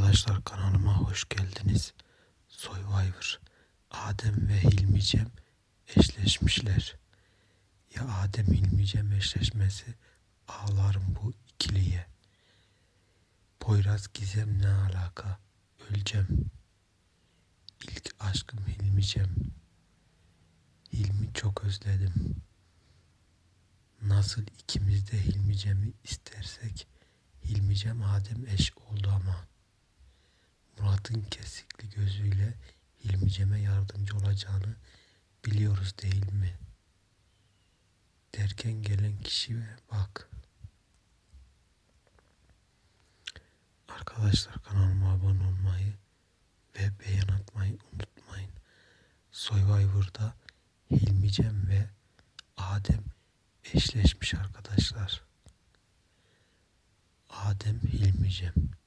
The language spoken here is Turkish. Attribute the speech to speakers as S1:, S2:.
S1: Arkadaşlar kanalıma hoş geldiniz. Survivor. Adem ve Hilmi Cem eşleşmişler. Ya Adem Hilmi Cem eşleşmesi ağlarım bu ikiliye. Poyraz Gizem ne alaka? Öleceğim. İlk aşkım Hilmi Cem. Hilmi çok özledim. Nasıl ikimiz de Hilmi Cem'i istersek Hilmi Cem Adem eş oldu ama. Murat'ın kesikli gözüyle Hilmi Cem'e yardımcı olacağını biliyoruz değil mi? Derken gelen kişiye bak. Arkadaşlar kanalıma abone olmayı ve beğen atmayı unutmayın. Survivor'da Hilmi Cem ve Adem eşleşmiş arkadaşlar. Adem Hilmi Cem.